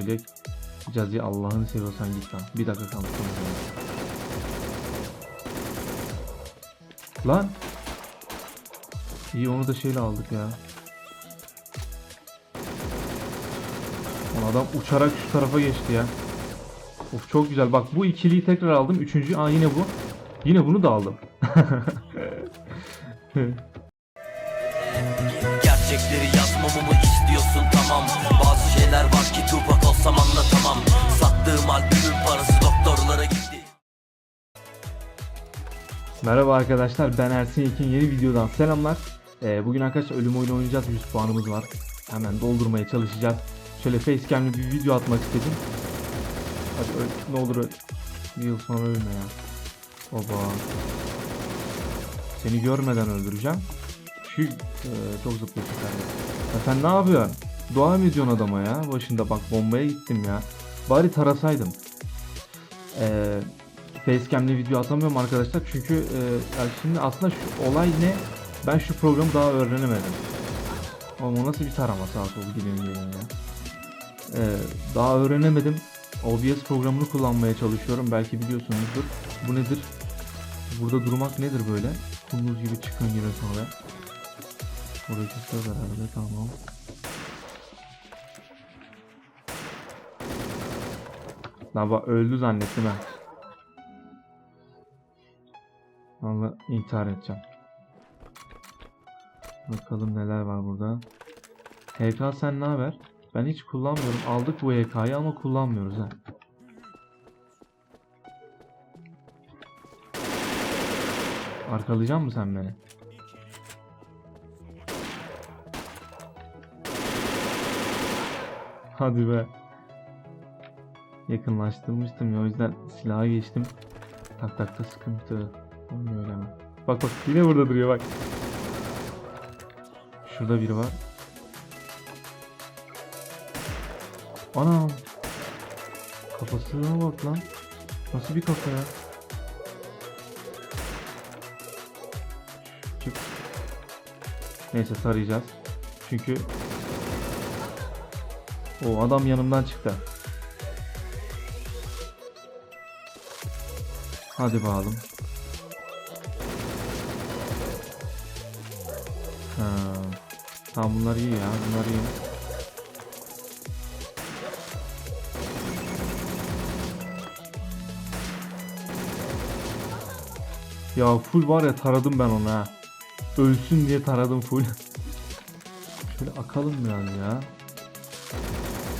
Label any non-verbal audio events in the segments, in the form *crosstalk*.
söyleyek. Cazi Allah'ını seviyorsan git lan. Bir dakika kalmış. Lan. İyi onu da şeyle aldık ya. Lan adam uçarak şu tarafa geçti ya. Of çok güzel. Bak bu ikiliyi tekrar aldım. Üçüncü. Aa yine bu. Yine bunu da aldım. Gerçekleri yazmamamı istiyorsun tamam Bazı şeyler var ki Tupac olsam anlatamam Sattığım albümün parası doktorlara gitti Merhaba arkadaşlar ben Ersin Yekin yeni videodan selamlar. Ee, bugün arkadaşlar ölüm oyunu oynayacağız 100 puanımız var. Hemen doldurmaya çalışacağız. Şöyle facecam'li bir video atmak istedim. Hadi öl, ne olur öl. Bir yıl sonra ölme ya. Oba. Seni görmeden öldüreceğim. Şu e, çok. Ya sen ne yapıyorsun? Dua mı ediyorsun adama ya? Başında bak bombaya gittim ya. Bari tarasaydım. Eee Facecam'le video atamıyorum arkadaşlar çünkü e, yani şimdi aslında şu olay ne? Ben şu programı daha öğrenemedim. Ama nasıl bir tarama sağa sola gidiyorum geliyorum ya. E, daha öğrenemedim. OBS programını kullanmaya çalışıyorum. Belki biliyorsunuzdur. Bu nedir? Burada durmak nedir böyle? Kunduz gibi çıkın yine sonra. Burası da herhalde tamam. Lan bak öldü zannettim ben. Valla intihar edeceğim. Bakalım neler var burada. HK sen ne haber? Ben hiç kullanmıyorum. Aldık bu HK'yı ama kullanmıyoruz ha. Arkalayacak mı sen beni? Hadi be. Yakınlaştırmıştım ya o yüzden silaha geçtim. Tak takta sıkıntı. Olmuyor öyle hemen. Bak bak yine burada duruyor bak. Şurada biri var. Anam. Kafasına bak lan. Nasıl bir kafa ya? Neyse tarayacağız. Çünkü o adam yanımdan çıktı. Hadi bakalım. Ha. Tamam bunlar iyi ya. Bunlar iyi. Ya full var ya taradım ben onu ha. Ölsün diye taradım full. *laughs* Şöyle akalım biraz ya.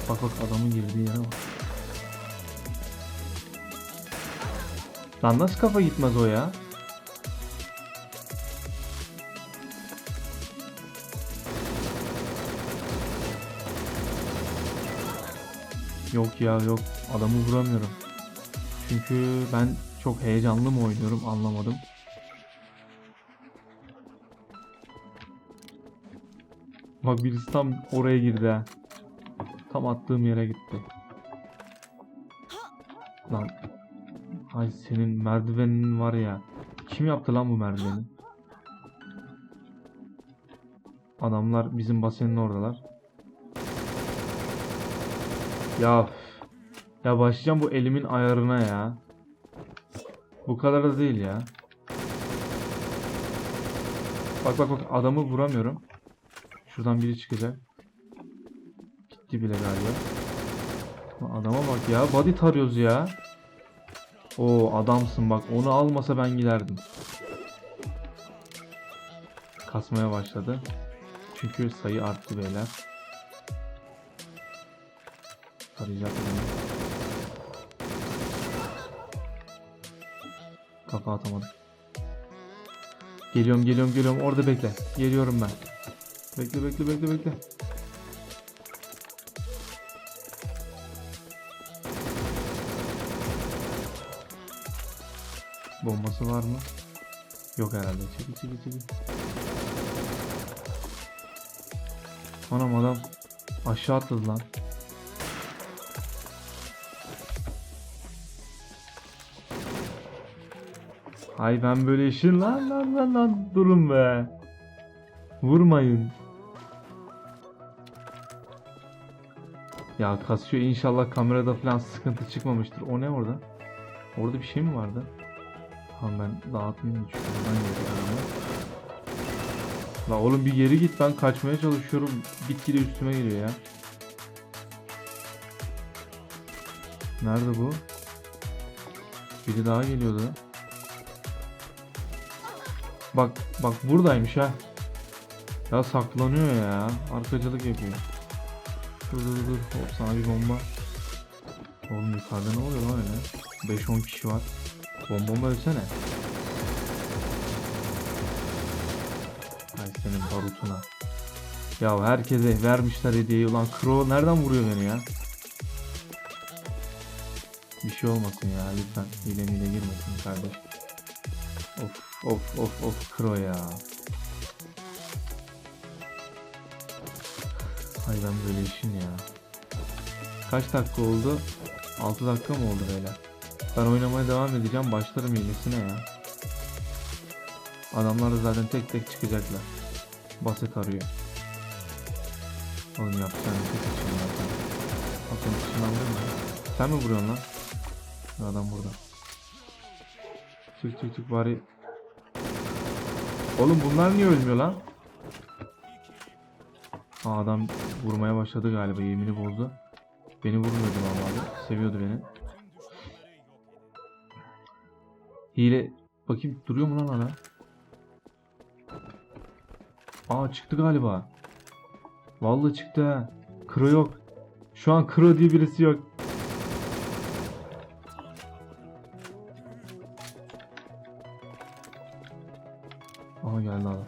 Bak bak adamın girdiği yere bak. Lan nasıl kafa gitmez o ya? Yok ya yok. Adamı vuramıyorum. Çünkü ben çok heyecanlı mı oynuyorum anlamadım. Bak birisi tam oraya girdi ha. Tam attığım yere gitti. Lan. Ay senin merdivenin var ya. Kim yaptı lan bu merdiveni? Adamlar bizim basenin oradalar. Ya ya başlayacağım bu elimin ayarına ya. Bu kadar da değil ya. Bak bak bak adamı vuramıyorum. Şuradan biri çıkacak. Gitti bile galiba. Adama bak ya body tarıyoruz ya. O adamsın bak onu almasa ben giderdim. Kasmaya başladı. Çünkü sayı arttı beyler. Tarayacak beni. Kafa atamadım. Geliyorum geliyorum geliyorum orada bekle. Geliyorum ben. Bekle bekle bekle bekle. Bombası var mı? Yok herhalde. Çekil çekil çekil. Anam adam aşağı atladı lan. Ay ben böyle işin lan lan lan lan durun be. Vurmayın. Ya kasıyor inşallah kamerada falan sıkıntı çıkmamıştır. O ne orada? Orada bir şey mi vardı? Tamam ben dağıtmayayım da şuradan geliyor yani. La oğlum bir geri git ben kaçmaya çalışıyorum. Gitgide üstüme geliyor ya. Nerede bu? Biri daha geliyordu. Bak bak buradaymış ha. Ya saklanıyor ya. Arkacılık yapıyor. Dur dur dur. Hop sana bir bomba. Oğlum yukarıda ne oluyor lan öyle? 5-10 kişi var. Bombama ölsene. Ay senin barutuna. Ya herkese vermişler hediyeyi. Ulan Crow nereden vuruyor beni ya? Bir şey olmasın ya lütfen. Hile mile girmesin kardeş. Of of of of Crow ya. Hay ben böyle işin ya. Kaç dakika oldu? 6 dakika mı oldu beyler? Ben oynamaya devam edeceğim. Başlarım hilesine ya. Adamlar da zaten tek tek çıkacaklar. Basit arıyor. Oğlum bir tek için zaten. Bakın ışınlandı mı? Sen mi vuruyorsun lan? Adam burada. Çık çık çık bari. Oğlum bunlar niye ölmüyor lan? Aa, adam vurmaya başladı galiba yemini bozdu. Beni vurmuyordu normalde. Seviyordu beni. Hile bakayım duruyor mu lan hala? Aa çıktı galiba. Vallahi çıktı. Kro yok. Şu an Kro diye birisi yok. Aha geldi adam.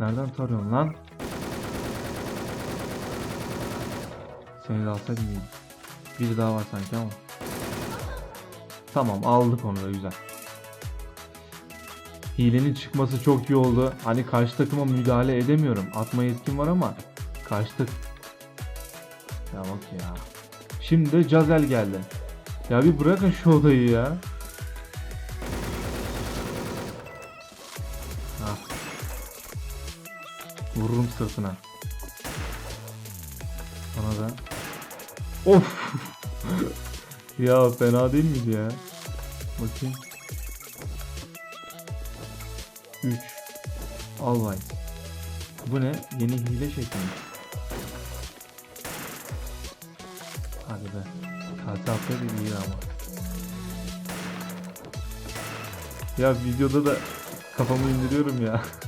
Nereden tarıyorsun lan? Seni de alsaydım iyiydi. Biri daha var sanki ama. Tamam aldık onu da güzel. Hilenin çıkması çok iyi oldu. Hani karşı takıma müdahale edemiyorum. Atma yetkim var ama karşı tak... Ya bak ya. Şimdi de Cazel geldi. Ya bir bırakın şu odayı ya. Ah. Vururum sırtına. Bana da. Of. *laughs* ya fena değil miydi ya? Bakayım. 3 Alvay. Bu ne? Yeni hile şekli. Hadi be. Kase atıyor bir iyi ama. Ya videoda da kafamı indiriyorum ya. *laughs*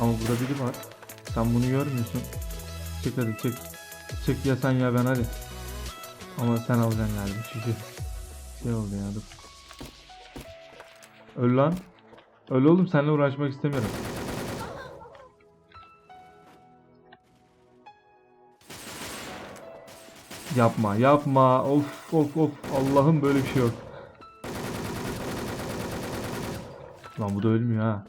Ama burada biri var. Sen bunu görmüyorsun. Çık hadi çık. Çık ya sen ya ben hadi. Ama sen alacaksın galiba çünkü şey oldu ya dur. Öl lan. Öl oğlum seninle uğraşmak istemiyorum. Yapma yapma of of of Allah'ım böyle bir şey yok. Lan bu da ölmüyor ha.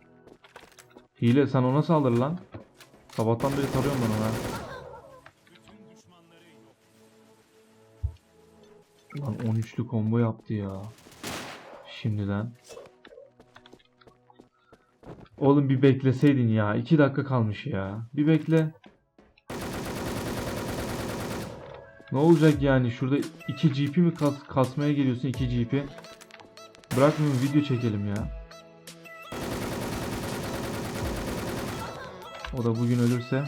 Hile sen ona saldır lan. Sabahtan beri tarıyorum ben ona. Lan 13'lü combo yaptı ya. Şimdiden. Oğlum bir bekleseydin ya. 2 dakika kalmış ya. Bir bekle. Ne olacak yani? Şurada 2 GP mi kas kasmaya geliyorsun 2 GP? Bırakmayın video çekelim ya. O da bugün ölürse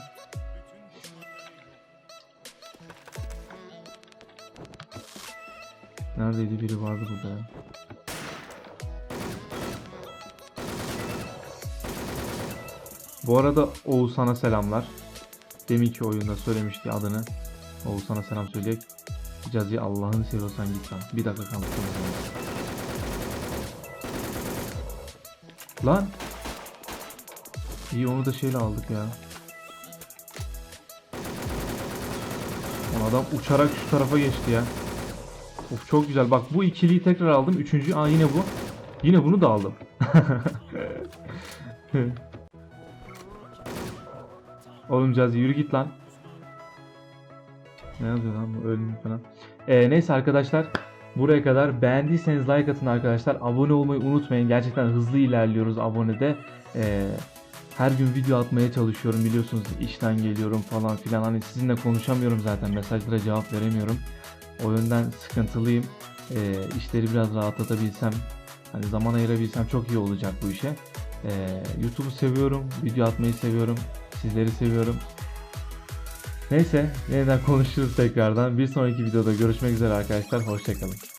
Neredeydi biri vardı burada ya. Bu arada Oğuzhan'a selamlar. Deminki oyunda söylemişti adını. Oğuzhan'a selam söyleyek. Cazi Allah'ını seviyorsan git lan. Bir dakika kalmış. Lan. İyi onu da şeyle aldık ya. Lan adam uçarak şu tarafa geçti ya. Of çok güzel. Bak bu ikiliyi tekrar aldım. Üçüncü aa yine bu. Yine bunu da aldım. *laughs* Oğlum Cazi yürü git lan. Ne yazıyor lan bu ölüm falan. Ee, neyse arkadaşlar. Buraya kadar beğendiyseniz like atın arkadaşlar. Abone olmayı unutmayın. Gerçekten hızlı ilerliyoruz abonede. Ee, her gün video atmaya çalışıyorum biliyorsunuz işten geliyorum falan filan. Hani sizinle konuşamıyorum zaten mesajlara cevap veremiyorum. O yönden sıkıntılıyım. Ee, işleri biraz rahatlatabilsem, hani zaman ayırabilsem çok iyi olacak bu işe. Ee, YouTube'u seviyorum, video atmayı seviyorum, sizleri seviyorum. Neyse, yeniden konuşuruz tekrardan. Bir sonraki videoda görüşmek üzere arkadaşlar. Hoşçakalın.